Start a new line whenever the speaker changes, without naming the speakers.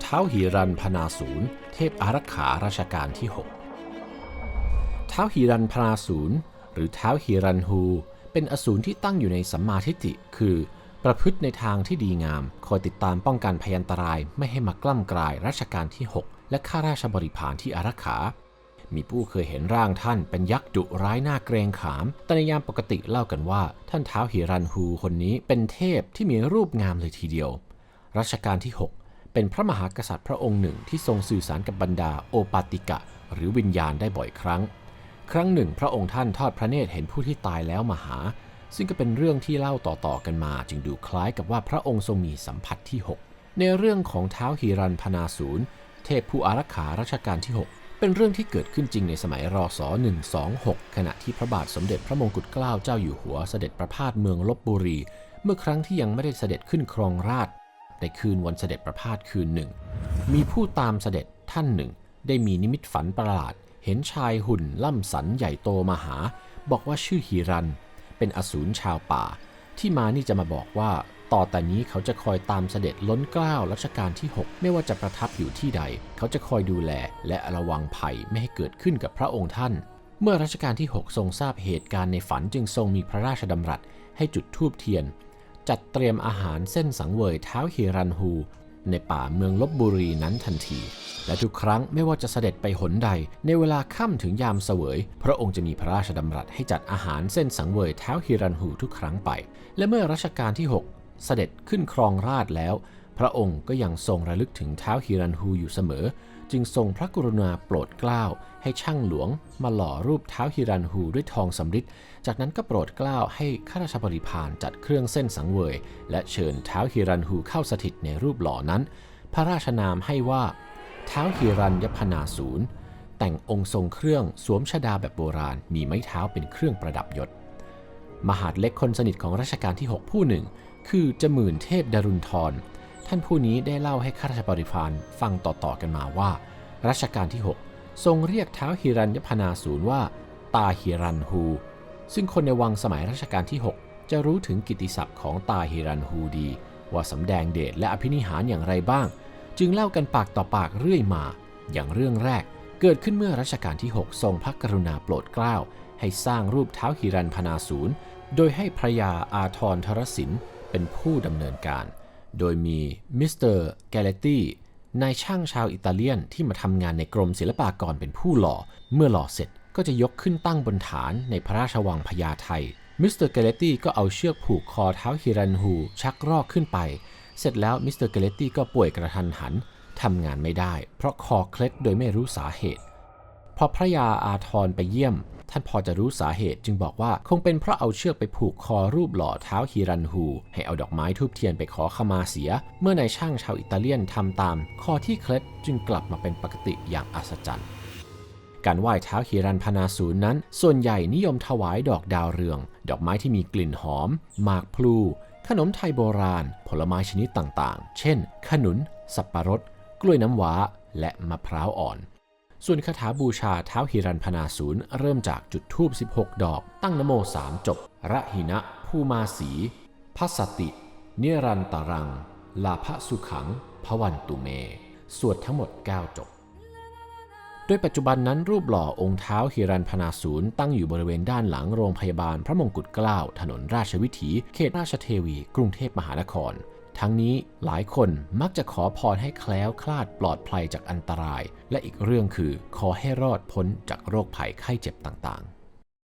เท้าหิรันพนาศูนย์เทพอารักขาราชการที่6เท้าหิรันพนาศูนย์หรือเท้าหิรันฮูเป็นอสูรที่ตั้งอยู่ในสัมมาทิฏฐิคือ ประพฤติในทางที่ดีงาม คอยติดตามป้องกันพยันตรายไม่ให้มากล้ำกลายรัชกาลที่ 6 และข้าราชบริพารที่อารักขา มีผู้เคยเห็นร่างท่านเป็นยักษ์ดุร้ายหน้าเกรงขาม แต่ในยามปกติเล่ากันว่า ท่านเท้าหิรันฮูคนนี้เป็นเทพที่มีรูปงามเลยทีเดียว รัชกาลที่ 6 เป็นพระมหากษัตริย์พระองค์หนึ่งที่ทรงสื่อสารกับบรรดาโอปาติกะ หรือวิญญาณได้บ่อยครั้ง ครั้งหนึ่ง พระองค์ท่านทอดพระเนตรเห็นผู้ที่ตายแล้วมาหา ซึ่งก็เป็นเรื่องที่เล่าต่อๆกันมา จึงดูคล้ายกับว่าพระองค์ทรงมีสัมผัสที่ 6 ในเรื่องของเท้าหิรันพนาศูนย์เทพผู้อารักขารัชกาลที่ 6เป็นเรื่องที่เกิดขึ้นจริงในสมัยรศ126 ขณะที่พระบาทสมเด็จพระมงกุฎเกล้าเจ้าอยู่หัวเสด็จประพาสเมืองลบบุรี เมื่อครั้งที่ยังไม่ได้เสด็จขึ้นครองราช ในคืนวันเสด็จประพาสคืนหนึ่ง มีผู้ตามเสด็จท่านหนึ่ง ได้มีนิมิตฝันประหลาด เห็นชายหุ่นล่ำสันใหญ่โตมาหา บอกว่าชื่อฮีรัน เป็นอสูรชาวป่า ที่มานี่จะมาบอกว่า ต่อแต่นี้เขาจะคอยตามเสด็จล้นเกล้ารัชกาลที่ 6 ไม่ว่าจะประทับอยู่ที่ใด เขาจะคอยดูแลและระวังภัยไม่ให้เกิดขึ้นกับพระองค์ท่าน เมื่อรัชกาลที่ 6 ทรงทราบเหตุการณ์ในฝันจึงทรงมีพระราชดำรัสให้จุดธูปเทียน จัดเตรียมอาหารเส้นสังเวยเท้าฮิรันฮู ในป่าเมืองลบบุรีนั้นทันที และทุกครั้งไม่ว่าจะเสด็จไปหนใด ในเวลาค่ำถึงยามเสวย พระองค์จะมีพระราชดำรัสให้จัดอาหารเส้นสังเวยเท้าฮิรันฮูทุกครั้งไป และเมื่อรัชกาลที่ 6 เสด็จขึ้นครองราชแล้ว พระองค์ก็ยังทรงระลึกถึงเท้าฮิรันฮูอยู่เสมอ จึงทรงพระกรุณาโปรดเกล้าให้ช่างหลวง มาหล่อรูปเท้าฮิรันฮูด้วยทองสำริด จากนั้นก็โปรดเกล้าให้ข้าราชบริพารจัดเครื่องเส้นสังเวย และเชิญเท้าฮิรันฮูเข้าสถิตในรูปหล่อนั้น พระราชนามให้ว่า เท้าฮิรัญยพนาศูนย์แต่งองค์ทรงเครื่องสวมชดาแบบโบราณ มีไม้เท้าเป็นเครื่องประดับยศ มหาดเล็กคนสนิทของรัชกาลที่ 6 ผู้หนึ่ง คือจมื่นเทพดารุณทร ท่านผู้นี้ได้เล่าให้ข้าราชบริพารฟังต่อๆกันมาว่า รัชกาลที่ 6 ทรงเรียกเท้าฮิรัญยพนาศูนย์ว่า ตาฮิรันฮู ซึ่งคนในวังสมัยรัชกาลที่ 6 จะรู้ถึงกิตติศัพท์ของตาฮิรันฮูดี ว่าสำแดงเดชและอภินิหารอย่างไรบ้าง จึงเล่ากันปากต่อปากเรื่อยมา อย่างเรื่องแรกเกิดขึ้นเมื่อรัชกาลที่ 6 ทรงพระกรุณาโปรดเกล้า ให้สร้างรูปเท้าฮิรันพนาศูนย์ โดยให้พระยาอาทรทรสินเป็นผู้ดำเนินการ โดยมีมิสเตอร์แกเลตี้นายช่างชาวอิตาเลียนที่มาทำงานในกรมศิลปากรเป็นผู้หล่อ เมื่อหล่อเสร็จก็จะยกขึ้นตั้งบนฐานในพระราชวังพญาไทมิสเตอร์เกเลตี้ก็เอาเชือกผูกคอเท้าฮิรันฮูชักรอกขึ้นไป เสร็จแล้วมิสเตอร์เกเลตี้ก็ป่วยกระทันหันทำงานไม่ได้ เพราะคอเคล็ดโดยไม่รู้สาเหตุ พอพระยาอาทรไปเยี่ยม ท่านพอจะรู้สาเหตุจึงบอกว่าคงเป็นเพราะเอาเชือกไปผูกคอรูปหล่อเท้าฮิรันฮูให้เอาดอกไม้ทูบเทียนไปขอขมาเสีย เมื่อนายช่างชาวอิตาเลียนทำตาม คอที่เคล็ดจึงกลับมาเป็นปกติอย่างอัศจรรย์การไหว้เท้าฮิรันพนาศูนย์นั้น ส่วนใหญ่นิยมถวายดอกดาวเรือง ดอกไม้ที่มีกลิ่นหอม หมากพลู ขนมไทยโบราณ ผลไม้ชนิดต่างๆ เช่น ขนุน สับปะรด กล้วยน้ำว้า และมะพร้าวอ่อน ส่วนคาถาบูชาเท้าฮิรันพนาศูนย์เริ่มจากจุดธูป16 ดอก ตั้งนโมสามจบ ระหินะ ภูมาสีพัสสติ เนรันตรัง ลาภสุขัง พวันตุเม สวดทั้งหมด 9 จบ โดยปัจจุบันนั้นรูปหล่อองค์เท้าฮิรันพนาศูนย์ตั้งอยู่บริเวณด้านหลังโรงพยาบาลพระมงกุฎเกล้าถนนราชวิถี เขตราชเทวี กรุงเทพมหานคร ทั้งนี้หลายคนมักจะขอพรให้แคล้วคลาดปลอดภัยจากอันตราย และอีกเรื่องคือขอให้รอดพ้นจากโรคภัยไข้เจ็บต่างๆ